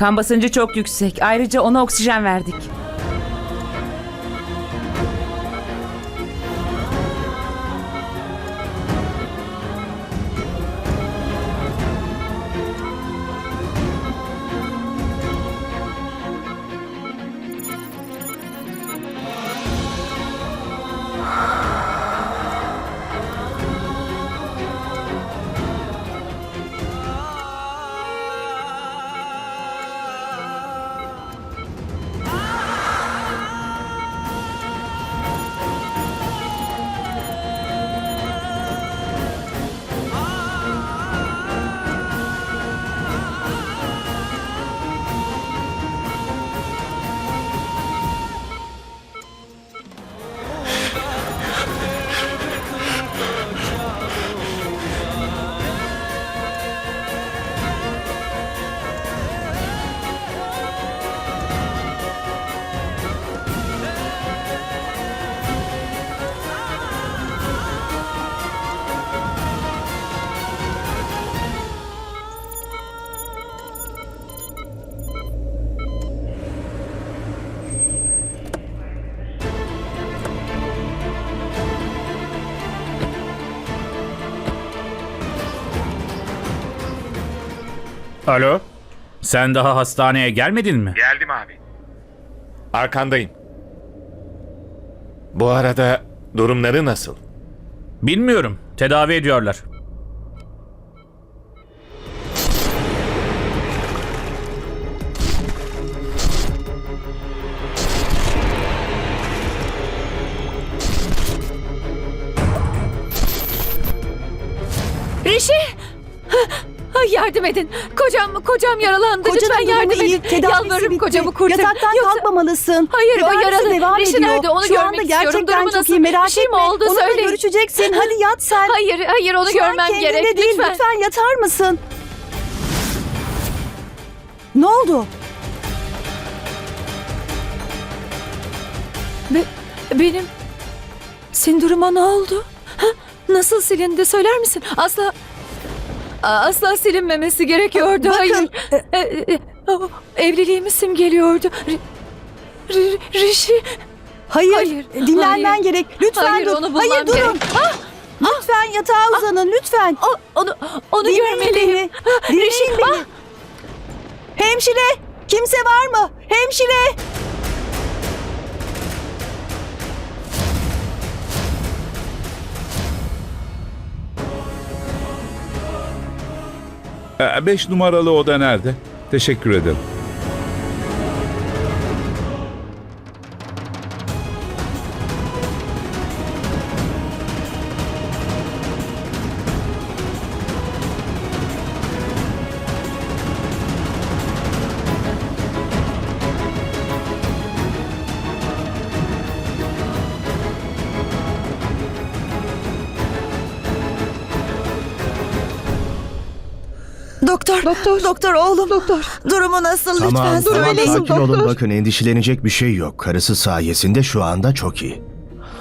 Kan basıncı çok yüksek. Ayrıca ona oksijen verdik. Alo? Sen daha hastaneye gelmedin mi? Geldim abi. Arkandayım. Bu arada durumları nasıl? Bilmiyorum. Tedavi ediyorlar. Rişi! Yardım edin. Kocam kocam yaralandı. Kocanın Lütfen yardım durumu iyi. edin. Tedavisi Yalvarırım bitti. kocamı kurtarın. Yataktan kalkmamalısın. Hayır, o Tedavisi yaralı. devam Rişi ediyor. nerede? Onu Şu görmek anda istiyorum. gerçekten Durumu çok nasıl? iyi merak Bir şey mi etme. oldu? Onunla Söyleyin. görüşeceksin. Hadi yat sen. Hayır, hayır onu Şu an görmem kendinde gerek. değil. Lütfen. Lütfen yatar mısın? Ne oldu? Be- benim sinduruma ne oldu? Ha? Nasıl silindi söyler misin? Asla asla silinmemesi gerekiyordu. Bakın, Hayır. E, e, o, evliliğimi simgeliyordu. Rişi. Hayır. Hayır, Dinlenmen hayır. gerek. Lütfen Hayır, dur. onu bulmam hayır durun. gerek. Ah! Lütfen yatağa uzanın lütfen. O, onu onu Dinleyin görmeliyim. beni. Dinleyin beni. Hemşire. Kimse var mı? Hemşire. Beş numaralı oda nerede? Teşekkür ederim. Doktor. Doktor. Doktor oğlum. Doktor. Durumu nasıl Tamam, lütfen tamam söyleyin. sakin olun bakın endişelenecek bir şey yok. Karısı sayesinde şu anda çok iyi.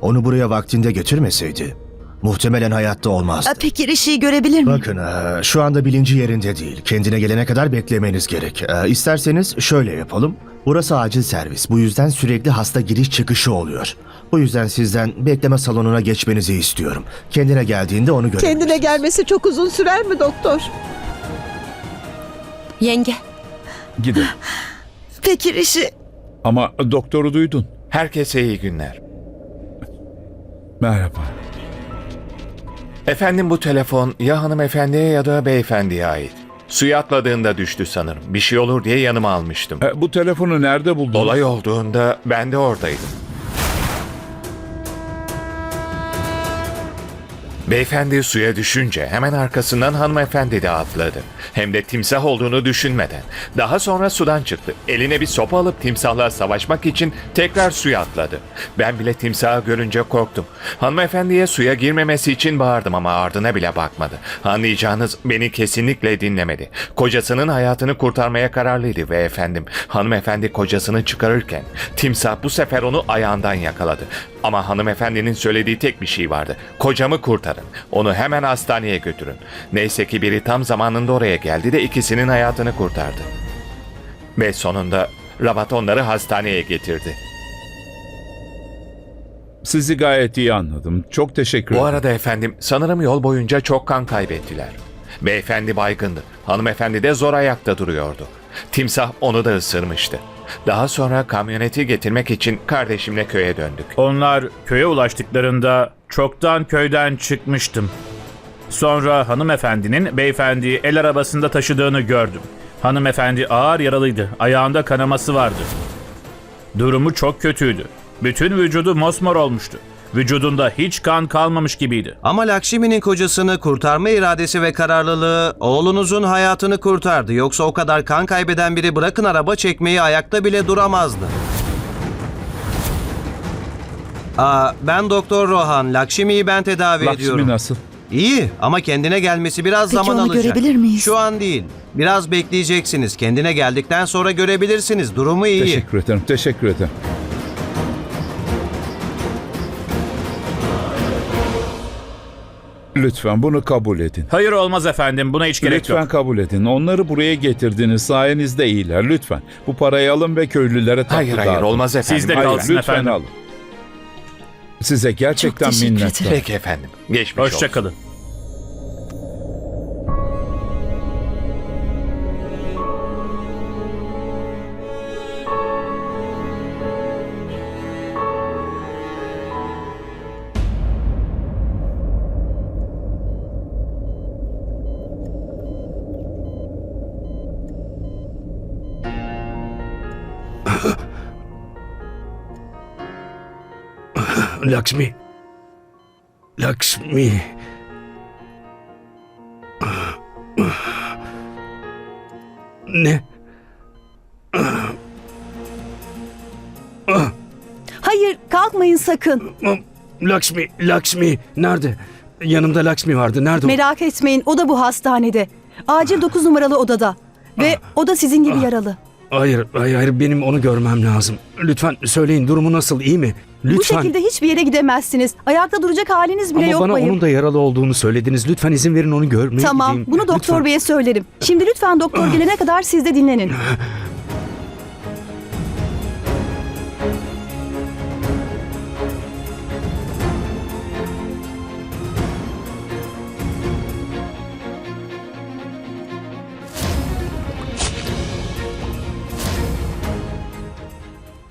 Onu buraya vaktinde getirmeseydi muhtemelen hayatta olmazdı. Peki Rişi'yi görebilir miyim? Bakın şu anda bilinci yerinde değil. Kendine gelene kadar beklemeniz gerek. İsterseniz şöyle yapalım. Burası acil servis. Bu yüzden sürekli hasta giriş çıkışı oluyor. Bu yüzden sizden bekleme salonuna geçmenizi istiyorum. Kendine geldiğinde onu görebilirsiniz. Kendine gelmesi çok uzun sürer mi doktor? Yenge. Gidin. Peki Rişi. Ama doktoru duydun. Herkese iyi günler. Merhaba. Efendim bu telefon ya hanımefendiye ya da beyefendiye ait. Suya atladığında düştü sanırım. Bir şey olur diye yanıma almıştım. E, bu telefonu nerede buldun? Olay olduğunda ben de oradaydım. Beyefendi suya düşünce hemen arkasından hanımefendi de atladı. Hem de timsah olduğunu düşünmeden. Daha sonra sudan çıktı. Eline bir sopa alıp timsahla savaşmak için tekrar suya atladı. Ben bile timsahı görünce korktum. Hanımefendiye suya girmemesi için bağırdım ama ardına bile bakmadı. Anlayacağınız beni kesinlikle dinlemedi. Kocasının hayatını kurtarmaya kararlıydı ve efendim hanımefendi kocasını çıkarırken timsah bu sefer onu ayağından yakaladı. Ama hanımefendinin söylediği tek bir şey vardı. Kocamı kurtarın. Onu hemen hastaneye götürün. Neyse ki biri tam zamanında oraya geldi de ikisinin hayatını kurtardı. Ve sonunda Ravat onları hastaneye getirdi. Sizi gayet iyi anladım. Çok teşekkür Bu ederim. arada efendim sanırım yol boyunca çok kan kaybettiler. Beyefendi baygındı. Hanımefendi de zor ayakta duruyordu. Timsah onu da ısırmıştı. Daha sonra kamyoneti getirmek için kardeşimle köye döndük. Onlar köye ulaştıklarında çoktan köyden çıkmıştım. Sonra hanımefendinin beyefendiyi el arabasında taşıdığını gördüm. Hanımefendi ağır yaralıydı. Ayağında kanaması vardı. Durumu çok kötüydü. Bütün vücudu mosmor olmuştu. Vücudunda hiç kan kalmamış gibiydi. Ama Lakşmi'nin kocasını kurtarma iradesi ve kararlılığı oğlunuzun hayatını kurtardı. Yoksa o kadar kan kaybeden biri bırakın araba çekmeyi ayakta bile duramazdı. Aa, ben Doktor Rohan. Lakşmi'yi ben tedavi Lakshmi ediyorum. nasıl? İyi ama kendine gelmesi biraz Peki zaman onu alacak. görebilir miyiz? Şu an değil. Biraz bekleyeceksiniz. Kendine geldikten sonra görebilirsiniz. Durumu iyi. Teşekkür ederim. Teşekkür ederim. Lütfen bunu kabul edin. Hayır olmaz efendim buna hiç gerek Lütfen yok. kabul edin. Onları buraya getirdiniz. Sayenizde iyiler. Lütfen. Bu parayı alın ve köylülere tatlı Hayır hayır dağıtın. olmaz efendim. Sizde Hayır, Hayır, kalsın lütfen efendim. alın. Size gerçekten teşekkür minnettarım. ederim. Peki efendim. Geçmiş olsun. Hoşçakalın. Lakshmi. Lakshmi. Ne? Hayır kalkmayın sakın. Lakshmi, Lakshmi nerede? Yanımda Lakshmi vardı. Nerede o? Merak etmeyin o da bu hastanede. Acil 9 numaralı odada. Ve o da sizin gibi yaralı. Hayır, hayır, hayır. Benim onu görmem lazım. Lütfen söyleyin durumu nasıl? iyi mi? Lütfen. Bu şekilde hiçbir yere gidemezsiniz. Ayakta duracak haliniz bile Ama yok bana bayım. onun da yaralı olduğunu söylediniz. Lütfen izin verin onu görmeye Tamam gideyim. bunu doktor Lütfen. beye söylerim. Şimdi lütfen doktor gelene kadar siz de dinlenin.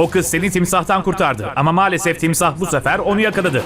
O kız seni timsahtan kurtardı ama maalesef timsah bu sefer onu yakaladı.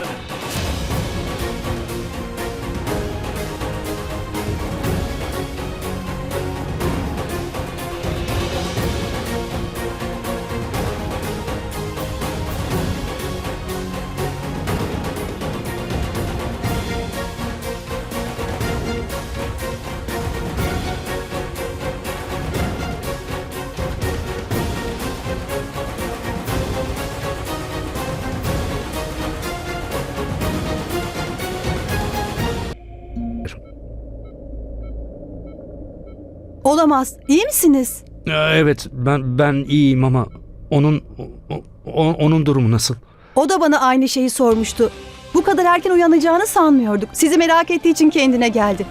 Olamaz. İyi misiniz? Ee, Evet, ben ben iyiyim ama onun o- o- onun durumu nasıl? O da bana aynı şeyi sormuştu. Bu kadar erken uyanacağını sanmıyorduk. Sizi merak ettiği için kendine geldi.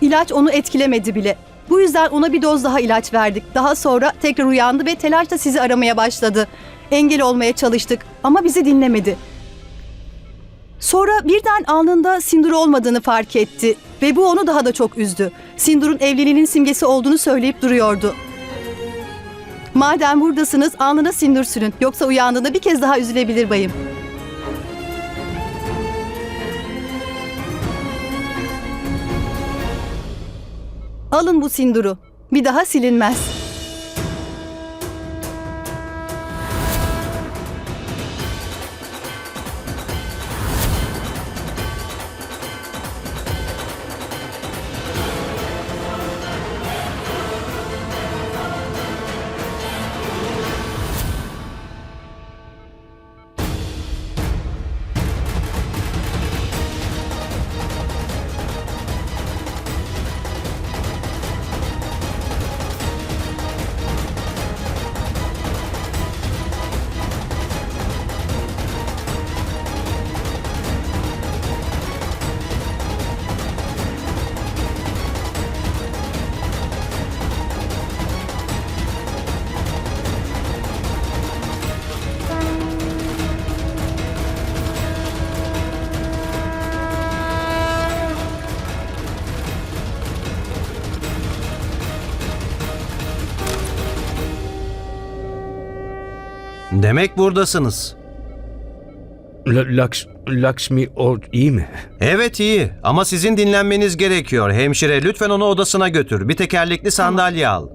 İlaç onu etkilemedi bile. Bu yüzden ona bir doz daha ilaç verdik. Daha sonra tekrar uyandı ve telaşla sizi aramaya başladı. Engel olmaya çalıştık ama bizi dinlemedi. Sonra birden alnında sindur olmadığını fark etti ve bu onu daha da çok üzdü. Sindur'un evliliğinin simgesi olduğunu söyleyip duruyordu. Madem buradasınız alnına sindur sürün yoksa uyandığında bir kez daha üzülebilir bayım. Alın bu sinduru. Bir daha silinmez. Demek buradasınız. L- Laksh, Lakshmi o iyi mi? Evet iyi ama sizin dinlenmeniz gerekiyor. Hemşire lütfen onu odasına götür. Bir tekerlekli sandalye al.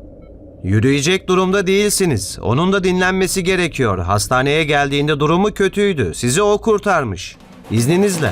Yürüyecek durumda değilsiniz. Onun da dinlenmesi gerekiyor. Hastaneye geldiğinde durumu kötüydü. Sizi o kurtarmış. İzninizle.